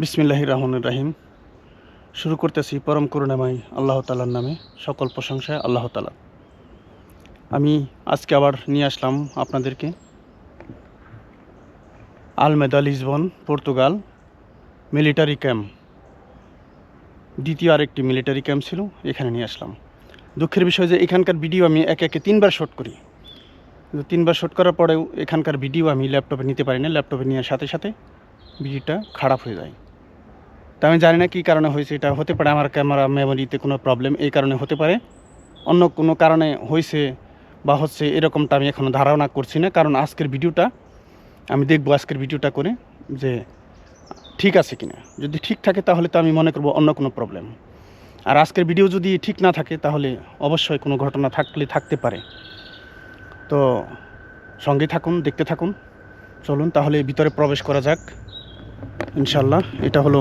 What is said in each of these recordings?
বিসমিল্লাহ রহমানুর রাহিম। শুরু করতেছি পরম করুণাময় আল্লাহ তালার নামে, সকল প্রশংসায় আল্লাহ তালা আমি আজকে আবার নিয়ে আসলাম আপনাদেরকে Alameda Lisbon, Portugal military camp. দ্বিতীয় আরেকটি মিলিটারি ক্যাম্প ছিল, এখানে নিয়ে আসলাম। দুঃখের বিষয় যে এখানকার ভিডিও আমি একে একে তিনবার শ্যুট করি। তিনবার শ্যুট করার পরেও এখানকার ভিডিও আমি ল্যাপটপে নিতে পারি না, ল্যাপটপে নেওয়ার সাথে সাথে ভিডিওটা খারাপ হয়ে যায়। তা আমি জানি না কী কারণে হয়েছে, এটা হতে পারে আমার ক্যামেরা মেমোরিতে কোনো প্রবলেম এই কারণে হতে পারে। অন্য কোনো কারণে হয়েছে বা হচ্ছে এরকমটা আমি এখনও ধারণা করছি না, কারণ আজকের ভিডিওটা, আমি দেখব আজকের ভিডিওটা করে যে ঠিক আছে কিনা। যদি ঠিক থাকে তাহলে তো আমি মনে করব অন্য কোনো প্রবলেম আর আজকের ভিডিও যদি ঠিক না থাকে তাহলে অবশ্যই কোনো ঘটনা থাকলে থাকতে পারে। তো সঙ্গে থাকুন, দেখতে থাকুন। চলুন তাহলে ভিতরে প্রবেশ করা যাক। ইনশাল্লাহ এটা হলো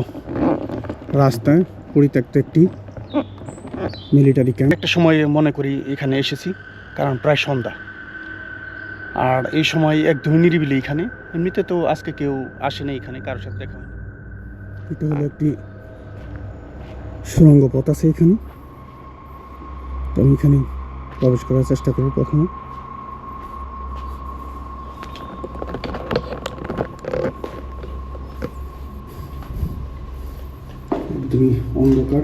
রাস্তায় পরিত্যক্ত একটি মিলিটারি ক্যাম্প একটা সময় মনে করি এখানে এসেছি, কারণ প্রায় সন্ধ্যা। আর এই সময় একদমই নিরিবিলি এখানে, এমনিতে তো আজকে কেউ আসেনি এখানে, কারোর সাথে দেখা হয়নি। এটা হলো একটি সুরঙ্গ পথ আছে এখানে। তো আমি এখানে প্রবেশ করার চেষ্টা করব প্রথমে একদমই অন্ধকার।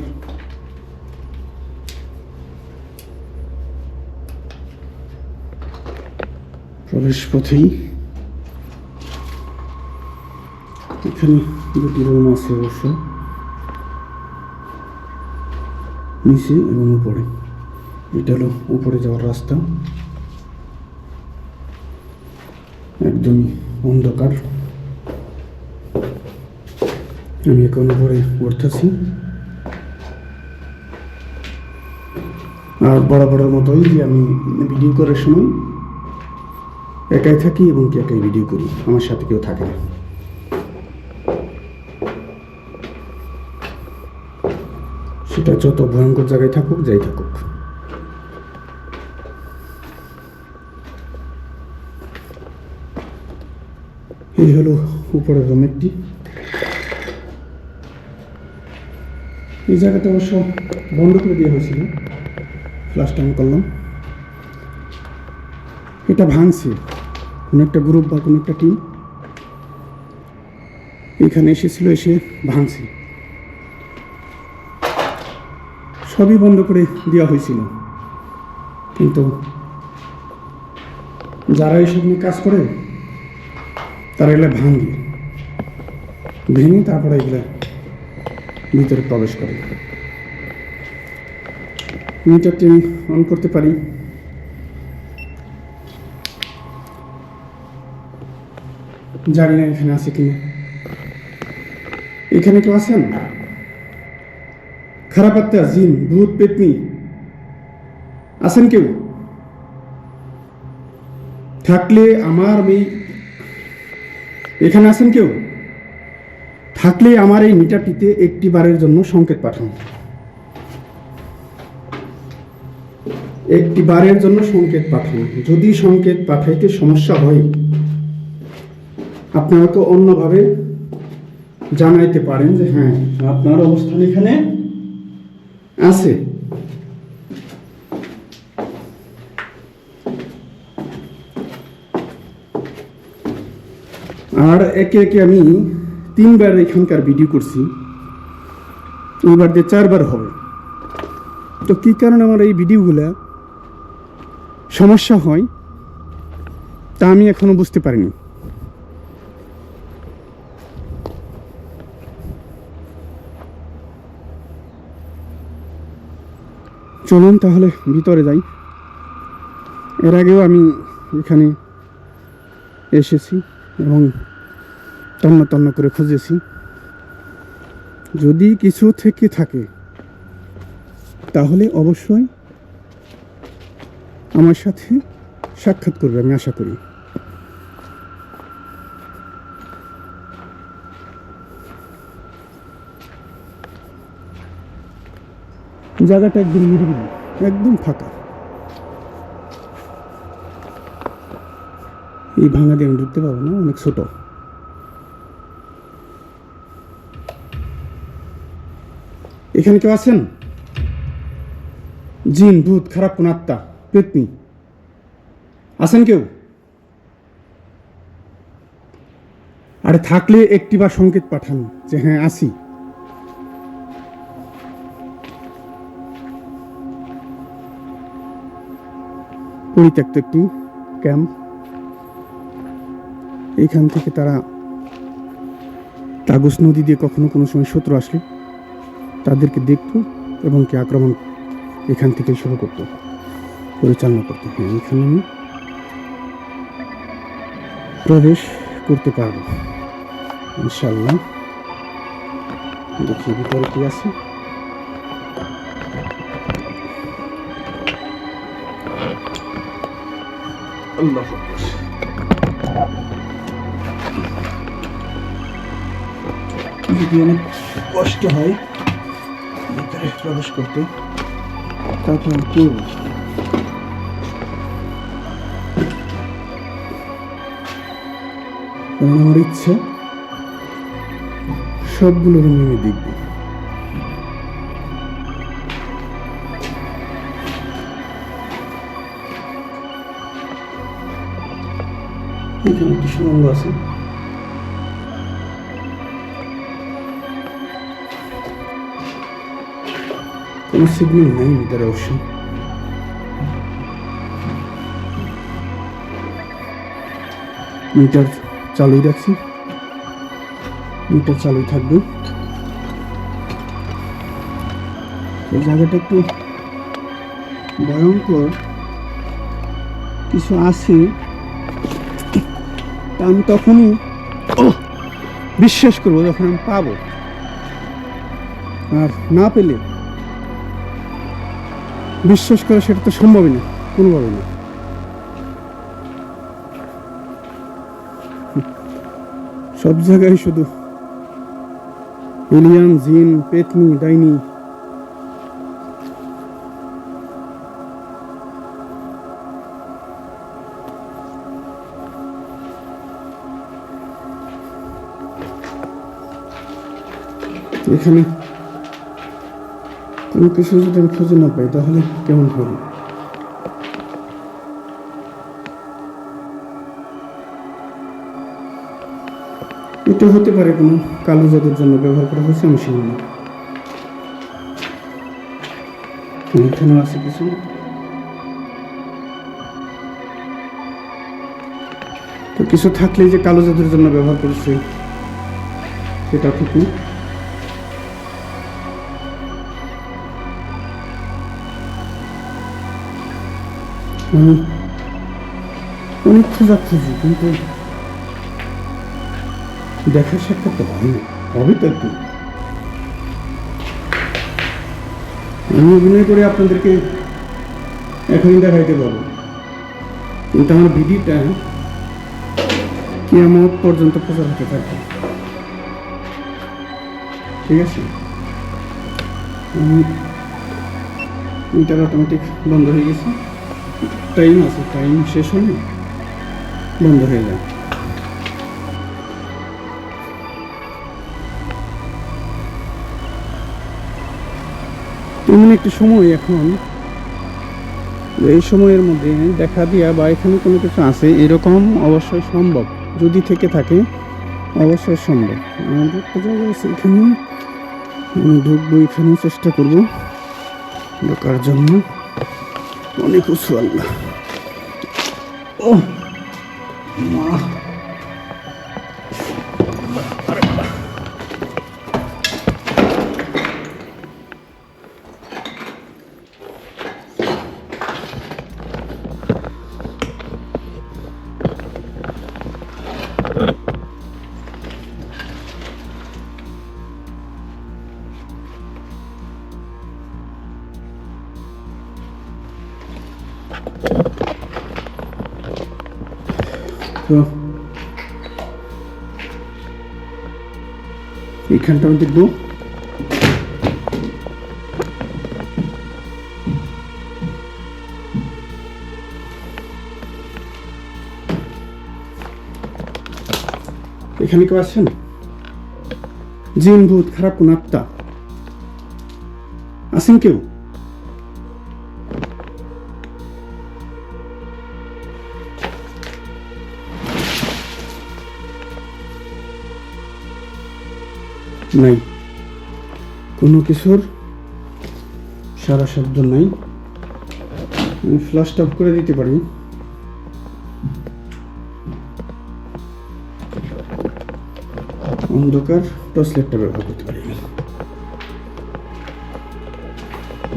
প্রবেশ পথেই এখানে দুটি রুম আছে অবশ্য। নিচে এবং উপরে। এটা হলো উপরে যাওয়ার রাস্তা। একদমই অন্ধকার। আমি এখন উপরে উঠতেছি আর বরাবরের মতোই যে আমি ভিডিও করার সময় একাই থাকি এবং কি একাই ভিডিও করি, আমার সাথে কেউ থাকে না। সেটা যত ভয়ঙ্কর জায়গায় থাকুক, যাই থাকুক। এই হলো উপরের রুম একটি এই জায়গাটা অবশ্য বন্ধ করে দেওয়া হয়েছিল। ফ্লাশ টাইম করলাম। এটা ভাঙছে। কোনো একটা গ্রুপ বা কোনো একটা টিম এখানে এসেছিল, এসে ভাঙছে। সবই বন্ধ করে দেওয়া হয়েছিল। কিন্তু যারা এসব নিয়ে কাজ করে, তারা এগুলো ভাঙে। ভেঙে তারপরে এগুলো ভিতরে প্রবেশ করে। মিটারটি অন করতে পারি? জানি না এখানে আছে কি। এখানে কেউ আছেন? খারাপ আত্মা, জিন, ভূত, পেতনি। আছেন কেউ? থাকলে আমার এই এখানে আছেন কেউ? থাকলে আমার এই মিটারটিতে একটি বারের জন্য সংকেত পাঠান একটি বারের জন্য সংকেত পাঠান যদি সংকেত পাঠাইতে সমস্যা হয় আপনারা তো অন্যভাবে জানাইতে পারেন যে হ্যাঁ আপনার অবস্থান এখানে আছে। আর একে একে আমি তিনবার এখানকার ভিডিও করছি। এবার দিয়ে চারবার হবে। তো কী কারণে আমার এই ভিডিওগুলা সমস্যা হয়, তা আমি এখনও বুঝতে পারিনি। চলুন তাহলে ভিতরে যাই। এর আগেও আমি এখানে এসেছি এবং তন্ন তন্ন করে খুঁজেছি। যদি কিছু থেকে থাকে, তাহলে অবশ্যই আমার সাথে সাক্ষাৎ করবে, আমি আশা করি। জায়গাটা একদম নিরিবিলি, একদম ফাঁকা। এই ভাঙা দিয়ে আমি ঢুকতে পারব না, অনেক ছোট। এখানে কেউ আছেন? জিন, ভূত, খারাপ কোন আত্মা, পেতনি। আছেন কেউ? আরে থাকলে একটি বা সংকেত পাঠান যে হ্যাঁ আসি পরিত্যক্ত একটি ক্যাম্প। এখান থেকে তারা কাগজ নদী দিয়ে কখনো কোনো সময় শত্রু আসলে? তাদেরকে দেখতো এবং কি আক্রমণ এখান থেকে শুরু করতো পরিচালনা করতো হ্যাঁ এখানে আমি প্রবেশ করতে পারব। ইনশাল্লাহ দেখি ভিতরে কি আছে। আল্লাহ। যদি অনেক কষ্ট হয় প্রবেশ করতে। তারপর কারণ আমার ইচ্ছে সবগুলো রুম আমি দেখব এখানে একটি সুরঙ্গ আছে। কোনো সিগন্যাল নাই ভিতরে অবশ্য মিটার চালুই রাখছি মিটার চালুই থাকবে এই জায়গাটা একটু ভয়ঙ্কর কিছু আছে আমি তখনই বিশ্বাস করব যখন আমি পাবো আর না পেলে বিশ্বাস করা সেটা তো সম্ভবই না কোনোভাবে না। সব জায়গায় শুধু এলিয়ান জিন, পেতনি, ডাইনি। এখানে কোনো কিছু যদি আমি খুঁজে না পাই, তাহলে কেমন হবে? এটা হতে পারে কোনো কালো জাদুর জন্য ব্যবহার করা হয়েছে, আমি শুনি না। এখানেও আছে কিছু? তো কিছু থাকলে যে কালো জাদুর জন্য ব্যবহার করেছে, সেটা ঠিক না। আমি অনেক খোঁজা খুঁজি কিন্তু দেখার সাক্ষাৎ তো হয় না হবে তো একটু আমি অভিনয় করে আপনাদেরকে এখনই দেখাইতে পারব। কিন্তু আমার ভিডিওটা কিয়ামত পর্যন্ত প্রচার হতে থাকবে। ঠিক আছে? আমি মিটার অটোমেটিক বন্ধ হয়ে গেছে। টাইম আছে টাইম শেষ হলে বন্ধ হয়ে যায়। এমন একটি সময় এখন। এই সময়ের মধ্যে দেখা দিয়া বা এখানে কোনো কিছু আছে, এরকম অবশ্যই সম্ভব। যদি থেকে থাকে, অবশ্যই সম্ভব। আমাদের একটা এখানে। আমি ঢুকবো এখানে চেষ্টা করব। ঢোকার জন্য। অনেক উঁচু আল্লাহ। ও মা। এইখানটা আমি দেখব। এখানে কেউ আছেন? জিন ভূত খারাপ কোন আত্মা? আছেন কেউ? নাই। কোনো কিছুর সারা শব্দ নাই। আমি ফ্লাশটা অফ করে দিতে পারি। অন্ধকার টর্চ লাইটটা ব্যবহার করতে পারি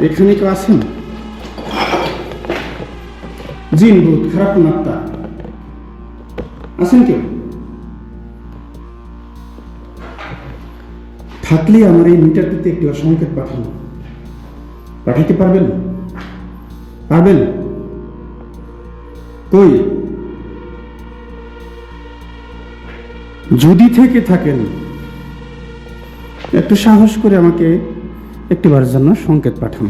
এখানে কেউ আছেন? জিন ভূত, খারাপ মাত্রা আছেন কেউ? থাকলে আমার এই মিটারটিতে একটি সংকেত পাঠানো। পাঠাতে পারবেন? পারবেন? কই? যদি থেকে থাকেন, একটু সাহস করে আমাকে একটিবারের জন্য সংকেত পাঠান।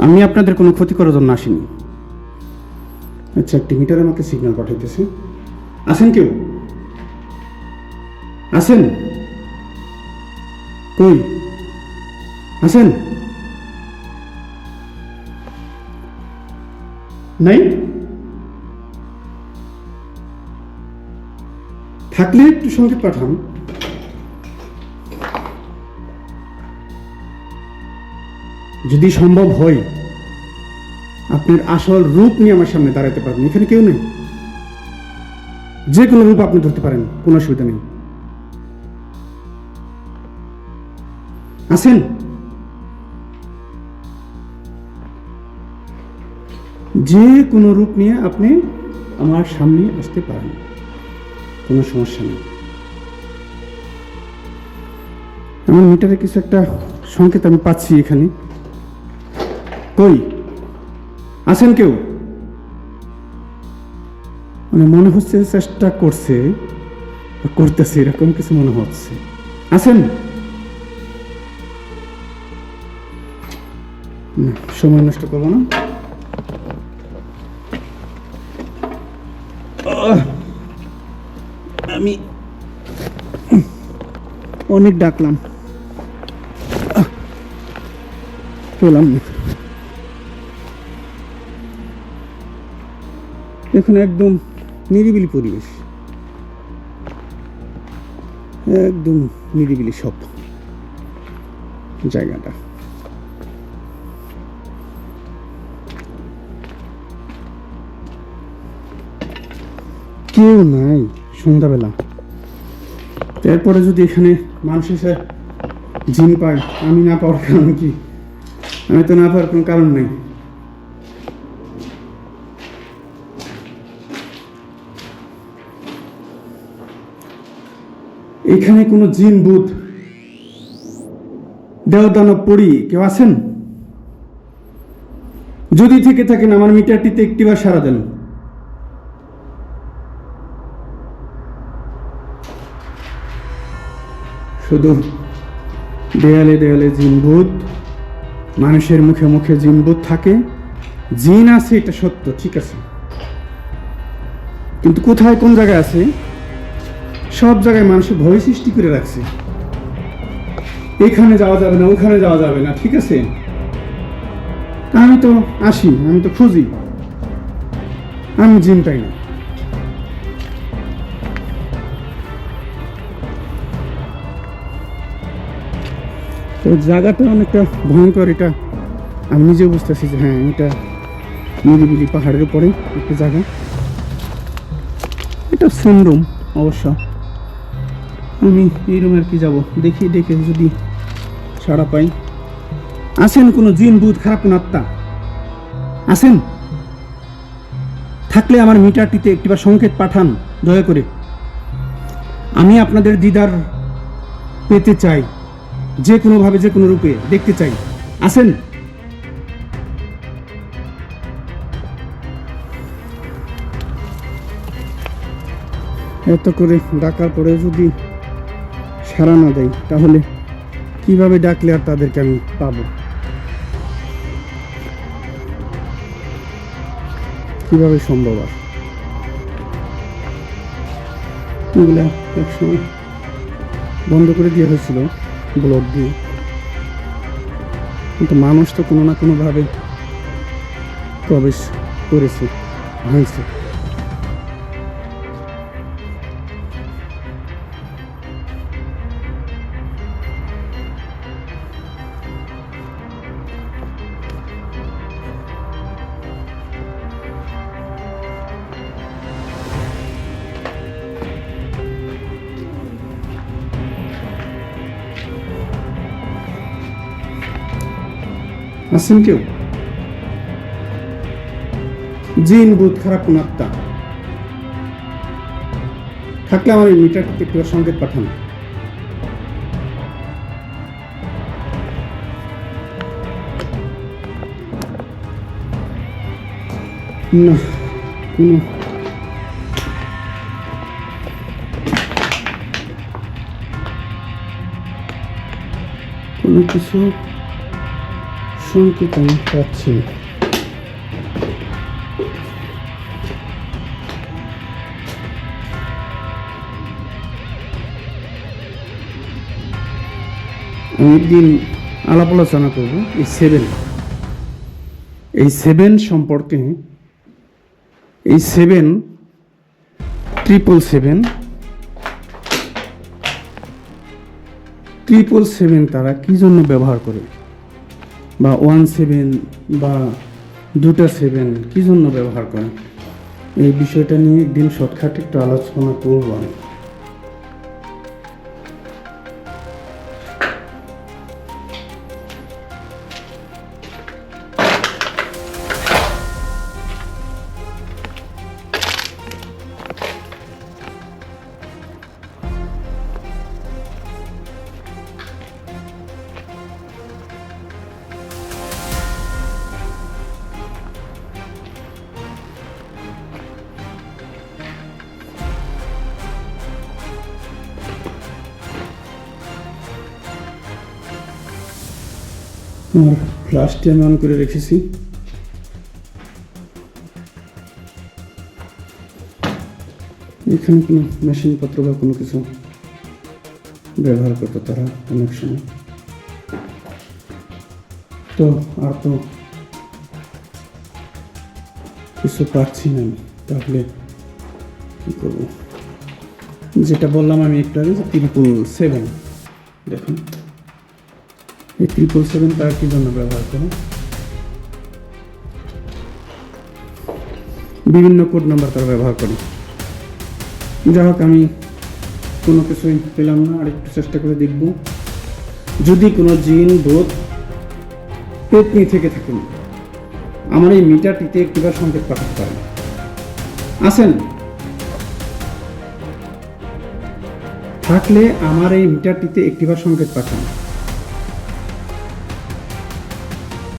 আমি আপনাদের কোনো ক্ষতি করার জন্য আসিনি। আচ্ছা একটি মিটার আমাকে সিগন্যাল পাঠাইতেছে। আছেন কেউ? আছেন? কই আছেন নাই? থাকলে একটু সংকেত পাঠান। যদি সম্ভব হয়, আপনার আসল রূপ নিয়ে আমার সামনে দাঁড়াতে পারবেন। এখানে কেউ নেই। যে কোনো রূপ আপনি ধরতে পারেন, কোনো অসুবিধা নেই। আছেন যে কোনো রূপ নিয়ে আপনি আমার সামনে আসতে পারেন। কোনো সমস্যা নেই। আমার মিটারে কিছু একটা সংকেত আমি পাচ্ছি এখানে। কই? আছেন কেউ? মানে মনে হচ্ছে চেষ্টা করছে করতেছে, এরকম কিছু মনে হচ্ছে। আছেন? সময় নষ্ট করব না। আমি অনেক ডাকলাম! পেলাম এখানে একদম নিরিবিলি পরিবেশ। একদম নিরিবিলি সব জায়গাটা। কেউ নাই সন্ধ্যাবেলা। এরপরে যদি এখানে মানুষ এসে জিন পায়, আমি না পাওয়ার কারণ কি? আমি তো না পাওয়ার কোনো কারণ নেই। এখানে কোনো জিন বুধ দেওদানব পড়ি কেউ আছেন? যদি থেকে থাকেন, আমার মিটারটিতে একটিবার সারা দেন। শুধু দেয়ালে দেয়ালে জিনভূত মানুষের মুখে মুখে জিনভূত থাকে। জিন আছে, এটা সত্য, ঠিক আছে। কিন্তু কোথায়, কোন জায়গায় আছে? সব জায়গায় মানুষের ভয় সৃষ্টি করে রাখছে। এখানে যাওয়া যাবে না, ওখানে যাওয়া যাবে না, ঠিক আছে? আমি তো আসি, আমি তো খুঁজি। আমি জিন পাই না। তো জায়গাটা অনেকটা ভয়ঙ্কর, এটা আমি নিজেও বুঝতেছি যে হ্যাঁ এটা নিরিবিলি পাহাড়ের উপরে একটা জায়গা। এটা সেম রুম অবশ্য। আমি এই রুমে আর কি যাব? দেখি, দেখে যদি সাড়া পাই। আছেন কোনো জিন বুধ খারাপ কোনো আত্মা? আছেন থাকলে আমার মিটারটিতে একটিবার সংকেত পাঠান, দয়া করে। আমি আপনাদের দিদার পেতে চাই। যে কোনোভাবে, যে কোনো রূপে দেখতে চাই। আছেন এত করে ডাকার পরেও যদি সাড়া না দেয় তাহলে কীভাবে ডাকলে আর তাদেরকে আমি পাবো? কীভাবে সম্ভব আর? এগুলা একসময় বন্ধ করে দেওয়া হয়েছিল। ব্লক দিয়ে। কিন্তু মানুষ তো কোনো না কোনোভাবে প্রবেশ করেছে ভাঙছে। আছেন কেউ? জিন বুধ খারাপ কোন আত্মা? থাকলে আমার এই মিটারটিতে একটু সংকেত পাঠান। না, কোনো কোনো কিছু সংকেত আমি পাচ্ছি না। আমি একদিন আলাপ আলোচনা করব, এই সেভেন এই সেভেন সম্পর্কে, এই seven triple seven triple seven তারা কি জন্য ব্যবহার করে বা ওয়ান সেভেন বা দুটা সেভেন কী জন্য ব্যবহার করেন? এই বিষয়টা নিয়ে একদিন শর্টকাট একটু আলোচনা করব আমি। আমার ফ্লাশটি আমি অন করে রেখেছি। এখানে কোনো মেশিনপত্র বা কোনো কিছু ব্যবহার করতো তারা অনেক সময়। তো আর তো কিছু পাচ্ছি না আমি, তাহলে কী করব? যেটা বললাম আমি একটু আগে যে ত্রিপুল সেভেন দেখুন। এই ট্রিপল সেভেন তার কি জন্য ব্যবহার করে? বিভিন্ন কোড নাম্বার তারা ব্যবহার করে। যাই হোক, আমি কোনো কিছুই পেলাম না আর একটু চেষ্টা করে দেখব। যদি কোনো জিন বোধ পেতনি থেকে থাকেন, আমার এই মিটারটিতে একটিবার সংকেত পাঠাতে পারেন? আসেন থাকলে আমার এই মিটারটিতে একটিবার সংকেত পাঠান।